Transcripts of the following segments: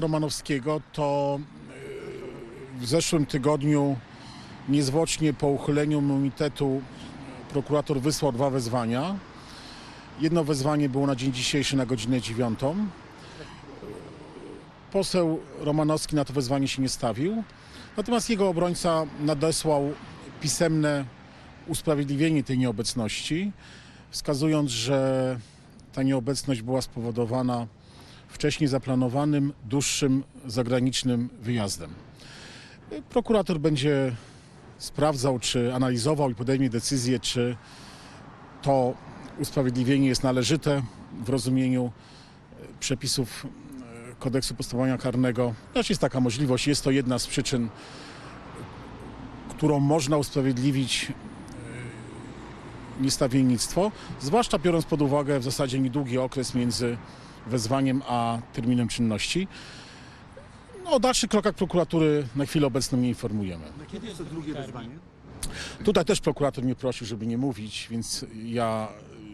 Romanowskiego to y, w zeszłym tygodniu niezwłocznie po uchyleniu immunitetu prokurator wysłał dwa wezwania. Jedno wezwanie było na dzień dzisiejszy na godzinę dziewiątą. Poseł Romanowski na to wezwanie się nie stawił. Natomiast jego obrońca nadesłał pisemne usprawiedliwienie tej nieobecności, wskazując, że ta nieobecność była spowodowana wcześniej zaplanowanym, dłuższym zagranicznym wyjazdem. Prokurator będzie sprawdzał, czy analizował i podejmie decyzję, czy to usprawiedliwienie jest należyte w rozumieniu e, przepisów e, kodeksu postępowania karnego. Też jest taka możliwość, jest to jedna z przyczyn, którą można usprawiedliwić e, niestawiennictwo, zwłaszcza biorąc pod uwagę w zasadzie niedługi okres między wezwaniem a terminem czynności. No, o dalszych krokach prokuratury na chwilę obecną nie informujemy. Kiedy jest to drugie wezwanie? Tutaj też prokurator mnie prosił, żeby nie mówić, więc ja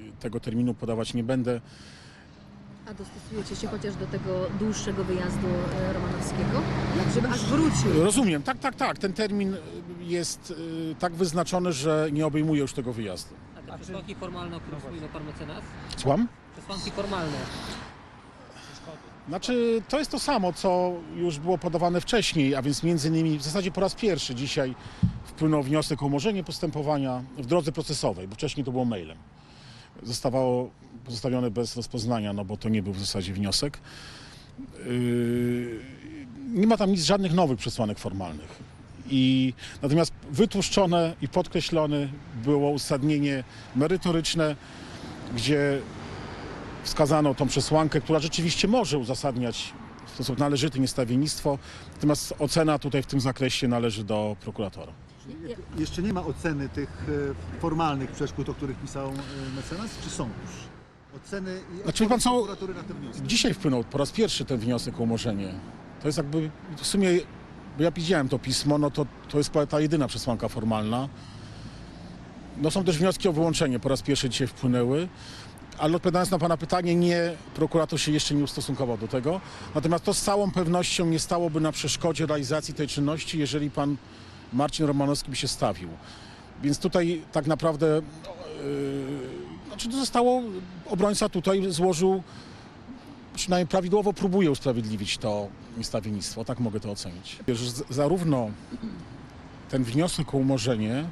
y, tego terminu podawać nie będę. A dostosujecie się chociaż do tego dłuższego wyjazdu e, Romanowskiego? Żeby aż wrócił. Rozumiem, tak, tak, tak. Ten termin y, jest y, tak wyznaczony, że nie obejmuje już tego wyjazdu. A te przesłanki formalne, o których wspominał pan mecenas? Słucham? Przesłanki formalne. Znaczy, to jest to samo, co już było podawane wcześniej, a więc między innymi w zasadzie po raz pierwszy dzisiaj wpłynął wniosek o umorzenie postępowania w drodze procesowej, bo wcześniej to było mailem. Zostawało pozostawione bez rozpoznania, no bo to nie był w zasadzie wniosek. Yy, nie ma tam nic, żadnych nowych przesłanek formalnych. I natomiast wytłuszczone i podkreślone było uzasadnienie merytoryczne, gdzie wskazano tą przesłankę, która rzeczywiście może uzasadniać w sposób należyty niestawiennictwo, natomiast ocena tutaj w tym zakresie należy do prokuratora. Jeszcze nie ma oceny tych e, formalnych przeszkód, o których pisał e, mecenas, czy są już? Oceny i Znaczy, pan co? prokuratury na te wnioski. Dzisiaj wpłynął po raz pierwszy ten wniosek o umorzenie. To jest jakby w sumie, bo ja widziałem to pismo, no to, to jest ta jedyna przesłanka formalna. No są też wnioski o wyłączenie, po raz pierwszy dzisiaj wpłynęły. Ale odpowiadając na Pana pytanie, nie, prokurator się jeszcze nie ustosunkował do tego. Natomiast to z całą pewnością nie stałoby na przeszkodzie realizacji tej czynności, jeżeli Pan Marcin Romanowski by się stawił. Więc tutaj tak naprawdę, yy, znaczy to zostało, obrońca tutaj złożył, przynajmniej prawidłowo próbuje usprawiedliwić to niestawiennictwo, tak mogę to ocenić. Że z- zarówno ten wniosek o umorzenie,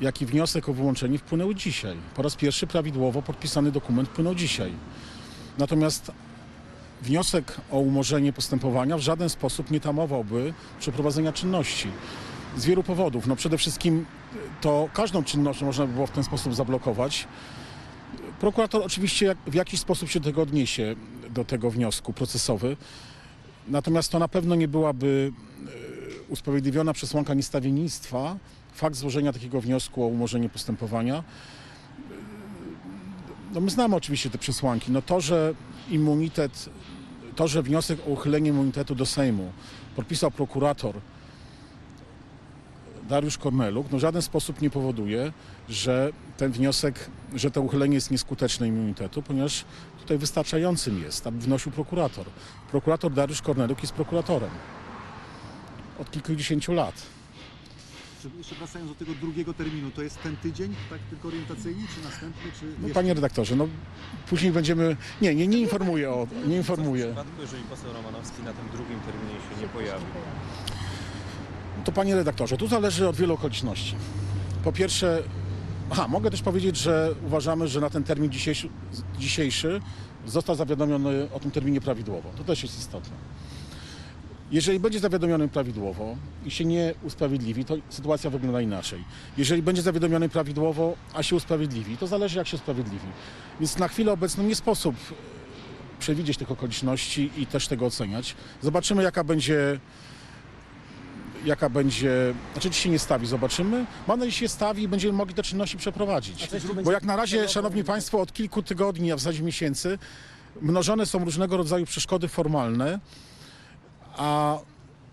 jak i wniosek o wyłączenie wpłynęły dzisiaj. Po raz pierwszy prawidłowo podpisany dokument wpłynął dzisiaj. Natomiast wniosek o umorzenie postępowania w żaden sposób nie tamowałby przeprowadzenia czynności. Z wielu powodów. No przede wszystkim to każdą czynność można by było w ten sposób zablokować. Prokurator oczywiście w jakiś sposób się do tego odniesie, do tego wniosku procesowy. Natomiast to na pewno nie byłaby e, usprawiedliwiona przesłanka niestawiennictwa, fakt złożenia takiego wniosku o umorzenie postępowania. No my znamy oczywiście te przesłanki. No to, że immunitet, to, że wniosek o uchylenie immunitetu do Sejmu podpisał prokurator Dariusz Korneluk, no w żaden sposób nie powoduje, że ten wniosek, że to uchylenie jest nieskuteczne immunitetu, ponieważ tutaj wystarczającym jest, aby wnosił prokurator. Prokurator Dariusz Korneluk jest prokuratorem od kilkudziesięciu lat. Jeszcze- Jeszcze wracając do tego drugiego terminu, to jest ten tydzień, tak tylko orientacyjny, czy następny, czy No, jeszcze? panie redaktorze, no później będziemy... Nie, nie, nie informuję o... Nie W informuję. przypadku, jeżeli poseł Romanowski na tym drugim terminie się nie pojawi. To panie redaktorze, tu zależy od wielu okoliczności. Po pierwsze, aha, mogę też powiedzieć, że uważamy, że na ten termin dzisiejszy, dzisiejszy został zawiadomiony o tym terminie prawidłowo. To też jest istotne. Jeżeli będzie zawiadomiony prawidłowo i się nie usprawiedliwi, to sytuacja wygląda inaczej. Jeżeli będzie zawiadomiony prawidłowo, a się usprawiedliwi, to zależy jak się usprawiedliwi. Więc na chwilę obecną nie sposób przewidzieć tych okoliczności i też tego oceniać. Zobaczymy jaka będzie jaka będzie, znaczy czy się nie stawi, zobaczymy. Mam nadzieję, że się stawi i będziemy mogli te czynności przeprowadzić. Bo jak na razie, szanowni państwo, od kilku tygodni, a w zasadzie miesięcy, mnożone są różnego rodzaju przeszkody formalne, a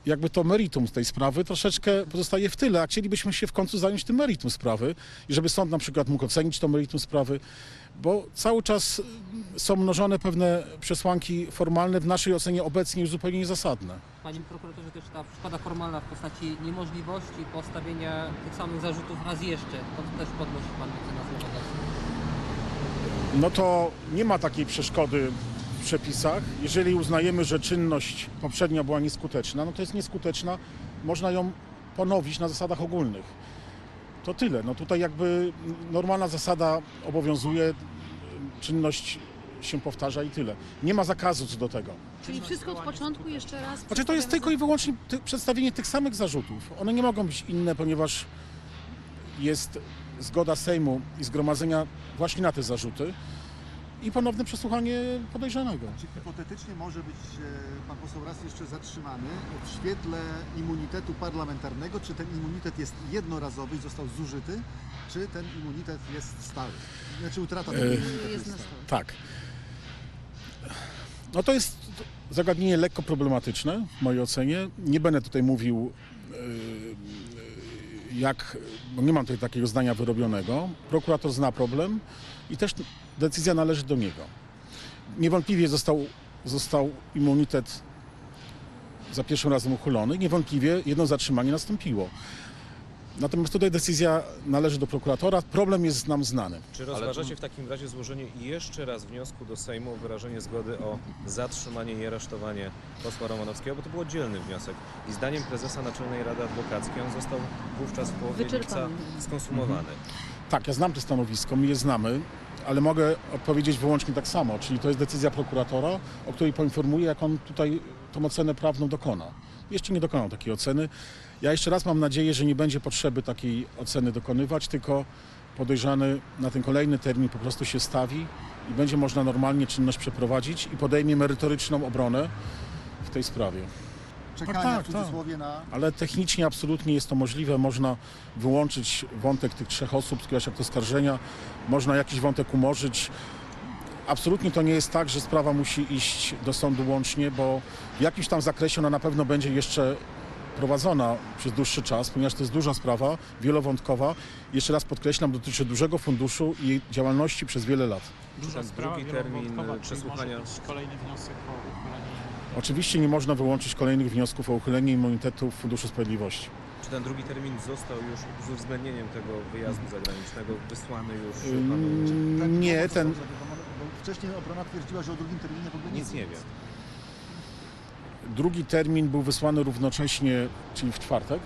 jakby to meritum z tej sprawy troszeczkę pozostaje w tyle, a chcielibyśmy się w końcu zająć tym meritum sprawy i żeby sąd na przykład mógł ocenić to meritum sprawy, bo cały czas są mnożone pewne przesłanki formalne w naszej ocenie obecnie już zupełnie niezasadne. Panie prokuratorze, też ta przeszkoda formalna w postaci niemożliwości postawienia tych samych zarzutów raz jeszcze, to też podnosi pan mecenas Lewandowski. No to nie ma takiej przeszkody przepisach. Jeżeli uznajemy, że czynność poprzednia była nieskuteczna, no to jest nieskuteczna, można ją ponowić na zasadach ogólnych. To tyle. No tutaj jakby normalna zasada obowiązuje, czynność się powtarza i tyle. Nie ma zakazu co do tego. Czyli wszystko od początku jeszcze raz. Znaczy to jest tylko i wyłącznie ty, przedstawienie tych samych zarzutów. One nie mogą być inne, ponieważ jest zgoda Sejmu i zgromadzenia właśnie na te zarzuty i ponowne przesłuchanie podejrzanego. Czy hipotetycznie może być e, pan poseł raz jeszcze zatrzymany w świetle immunitetu parlamentarnego? Czy ten immunitet jest jednorazowy i został zużyty? Czy ten immunitet jest stały? Znaczy utrata tego E, immunitetu Jest na stała? stole. Tak. No to jest zagadnienie lekko problematyczne w mojej ocenie. Nie będę tutaj mówił yy, jak, bo nie mam tutaj takiego zdania wyrobionego. Prokurator zna problem i też decyzja należy do niego. Niewątpliwie został, został immunitet za pierwszym razem uchylony. Niewątpliwie jedno zatrzymanie nastąpiło. Natomiast tutaj decyzja należy do prokuratora. Problem jest nam znany. Czy rozważacie w takim razie złożenie jeszcze raz wniosku do Sejmu o wyrażenie zgody o zatrzymanie i aresztowanie posła Romanowskiego, bo to był oddzielny wniosek i zdaniem prezesa Naczelnej Rady Adwokackiej on został wówczas w połowie lipca skonsumowany. Tak, ja znam to stanowisko, my je znamy, ale mogę odpowiedzieć wyłącznie tak samo, czyli to jest decyzja prokuratora, o której poinformuję, jak on tutaj tą ocenę prawną dokona. Jeszcze nie dokonał takiej oceny. Ja jeszcze raz mam nadzieję, że nie będzie potrzeby takiej oceny dokonywać, tylko podejrzany na ten kolejny termin po prostu się stawi i będzie można normalnie czynność przeprowadzić i podejmie merytoryczną obronę w tej sprawie. Czekania tak, w cudzysłowie na Ale technicznie absolutnie jest to możliwe. Można wyłączyć wątek tych trzech osób, skierować akt oskarżenia, można jakiś wątek umorzyć. Absolutnie to nie jest tak, że sprawa musi iść do sądu łącznie, bo w jakimś tam zakresie ona na pewno będzie jeszcze prowadzona przez dłuższy czas, ponieważ to jest duża sprawa, wielowątkowa. Jeszcze raz podkreślam, dotyczy dużego funduszu i jej działalności przez wiele lat. Czy ten drugi termin przesłuchania kolejny wniosek o uchylenie Oczywiście nie można wyłączyć kolejnych wniosków o uchylenie immunitetu Funduszu Sprawiedliwości. Czy ten drugi termin został już z uwzględnieniem tego wyjazdu zagranicznego wysłany już panu? Nie, ten, Bo wcześniej obrona twierdziła, że o drugim terminie w ogóle Nic nie wie. Drugi termin był wysłany równocześnie, czyli w czwartek.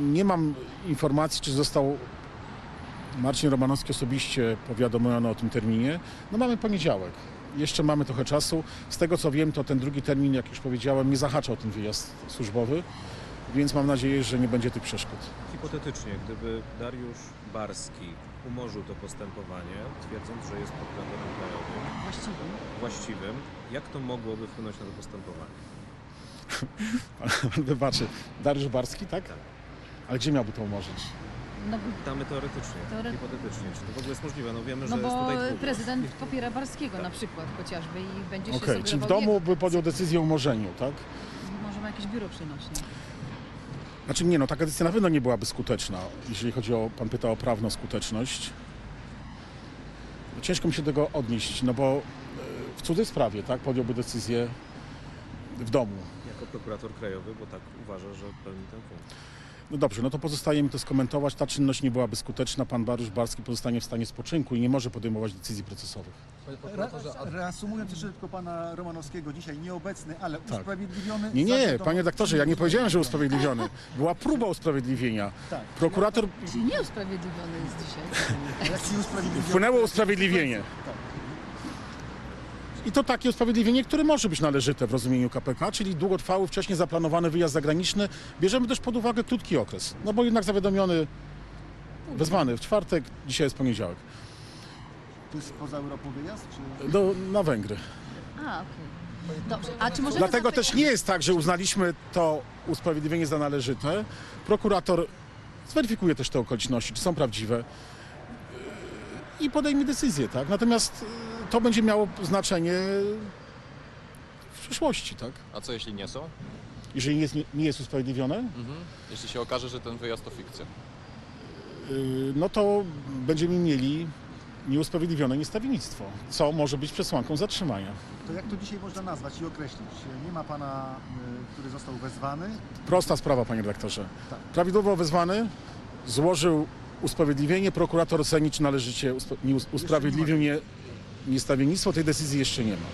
Nie mam informacji, czy został Marcin Romanowski osobiście powiadomiony o tym terminie. No mamy poniedziałek. Jeszcze mamy trochę czasu. Z tego co wiem, to ten drugi termin, jak już powiedziałem, nie zahacza o ten wyjazd służbowy, więc mam nadzieję, że nie będzie tych przeszkód. Hipotetycznie, gdyby Dariusz Barski umorzył to postępowanie, twierdząc, że jest prokuratorem krajowym, Właściwie. właściwym, jak to mogłoby wpłynąć na to postępowanie? Wybaczy, Dariusz Barski, tak? Ale gdzie miałby to umorzyć? No, Pytamy teoretycznie, Teore- hipotetycznie, czy to w ogóle jest możliwe? No wiemy, że no jest bo tutaj dwóch. prezydent popiera Barskiego na przykład chociażby i będzie się Okej, czyli w sugerował domu jego- by podjął decyzję o umorzeniu, tak? Może ma jakieś biuro przenośne. Znaczy nie, no taka decyzja na pewno nie byłaby skuteczna, jeżeli chodzi o, pan pyta o prawną skuteczność. No Ciężko mi się do tego odnieść, no bo e, w cudzej sprawie, tak, podjąłby decyzję w domu. Jako prokurator krajowy, bo tak uważa, że pełni tę funkcję. No dobrze, no to pozostaje mi to skomentować. Ta czynność nie byłaby skuteczna. Pan Dariusz Barski pozostanie w stanie spoczynku i nie może podejmować decyzji procesowych. Re, reasumując jeszcze tylko pana Romanowskiego, dzisiaj nieobecny, ale Tak. usprawiedliwiony. Nie, nie, zawiadomo- panie doktorze, ja nie powiedziałem, że usprawiedliwiony. Była próba usprawiedliwienia. Tak. Prokurator Czyli nieusprawiedliwiony jest dzisiaj. Wpłynęło usprawiedliwienie. Tak. I to takie usprawiedliwienie, które może być należyte w rozumieniu KPK, czyli długotrwały, wcześniej zaplanowany wyjazd zagraniczny. Bierzemy też pod uwagę krótki okres, no bo jednak zawiadomiony, wezwany w czwartek, dzisiaj jest poniedziałek, To jest poza Europą wyjazd? Czy... do, na Węgry. A, okej. Dobrze. A czy możemy Dlatego zapytać- też nie jest tak, że uznaliśmy to usprawiedliwienie za należyte. Prokurator zweryfikuje też te okoliczności, czy są prawdziwe yy, i podejmie decyzję, tak? Natomiast yy, to będzie miało znaczenie w przyszłości, tak? A co jeśli nie są? Jeżeli jest, nie, jest usprawiedliwione, Mhm. Jeśli się okaże, że ten wyjazd to fikcja. yy, no to będziemy mieli nieusprawiedliwione niestawiennictwo, co może być przesłanką zatrzymania. To jak to dzisiaj można nazwać i określić? Nie ma pana, y, który został wezwany. Prosta sprawa, panie redaktorze. Tak. Prawidłowo wezwany złożył usprawiedliwienie, prokurator oceni, czy należycie uspa- nie us- usprawiedliwił nie, niestawiennictwo. Tej decyzji jeszcze nie ma.